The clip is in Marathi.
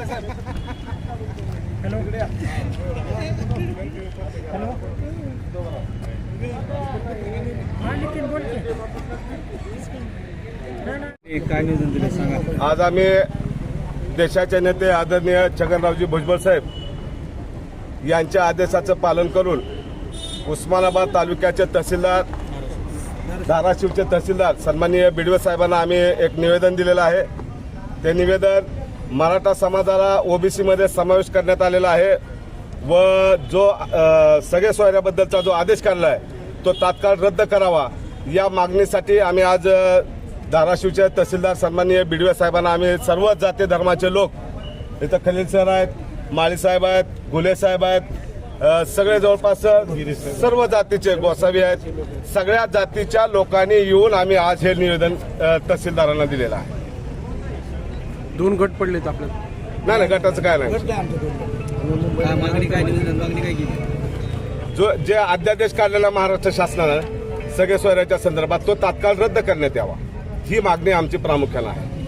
हॅलो. हॅलो. काय निवेदन दिलं सांगा. आज आम्ही देशाचे नेते आदरणीय छगनरावजी भुजबळ साहेब यांच्या आदेशाचं पालन करून उस्मानाबाद तालुक्याचे तहसीलदार धाराशिवचे तहसीलदार सन्माननीय बिडवे साहेबांना आम्ही एक निवेदन दिलेलं आहे. ते निवेदन मराठा समाजाला ओबीसीमध्ये समावेश करण्यात आलेला आहे व जो सगळे सोयऱ्याबद्दलचा जो आदेश काढला आहे तो तात्काळ रद्द करावा. या मागणीसाठी आम्ही आज धाराशिवचे तहसीलदार सन्माननीय बिडवे साहेबांना आम्ही सर्व जाती धर्माचे लोक इथं खलील सर आहेत माळीसाहेब आहेत गुले साहेब आहेत सगळे जवळपास सर्व जातीचे गोसावी आहेत. सगळ्या जातीच्या लोकांनी येऊन आम्ही आज हे निवेदन तहसीलदारांना दिलेलं आहे. दोन गट पडलेत आपल्याला नाही नाही गटाचं काय नाही. काय मागणी काय निवेदन मागणी काय केली? जो जे अध्यादेश काढलेला महाराष्ट्र शासनानं सगळे सोयऱ्याच्या संदर्भात तो तात्काळ रद्द करण्यात यावा. ही मागणी आमची प्रामुख्यानं आहे.